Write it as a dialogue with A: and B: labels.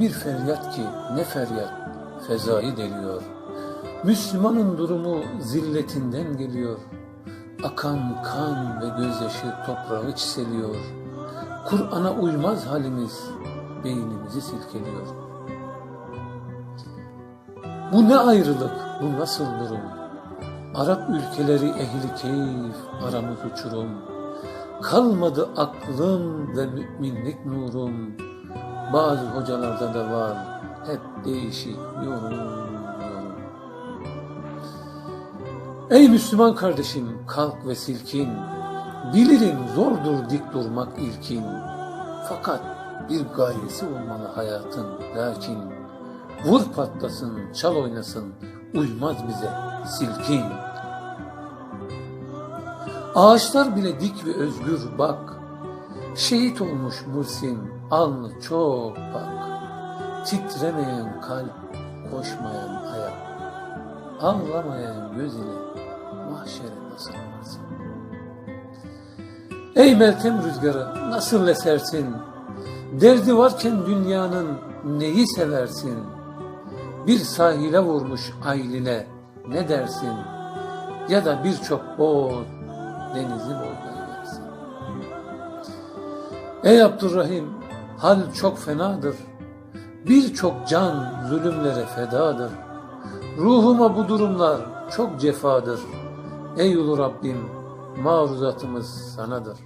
A: Bir feryat ki ne feryat fezayı deliyor. Müslümanın durumu zilletinden geliyor. Akan kan ve gözyaşı toprağı çiseliyor. Kur'an'a uymaz halimiz beynimizi silkeliyor. Bu ne ayrılık, bu nasıl durum? Arap ülkeleri ehli keyif, aramız uçurum. Kalmadı aklım ve müminlik nurum. Bazı hocalarda da var, hep değişik yorum, yorum. Ey Müslüman kardeşim, kalk ve silkin. Bilirim zordur dik durmak ilkin. Fakat bir gayesi olmalı hayatın. Lakin vur patlasın, çal oynasın, uymaz bize silkin. Ağaçlar bile dik ve özgür bak. Şehit olmuş Muhsin, alnı çok bak. Titremeyen kalp, koşmayan ayak. Ağlamayan göz ile mahşere nasıl varsın? Ey Meltem rüzgarı nasıl esersin? Derdi varken dünyanın neyi seversin? Bir sahile vurmuş ayline ne dersin? Ya da birçok boğut denizi boylayıversin. Ey Abdurrahim hal çok fenadır. Birçok can zulümlere fedadır. Ruhuma bu durumlar çok cefadır. Ey ulu Rabbim maruzatımız sanadır.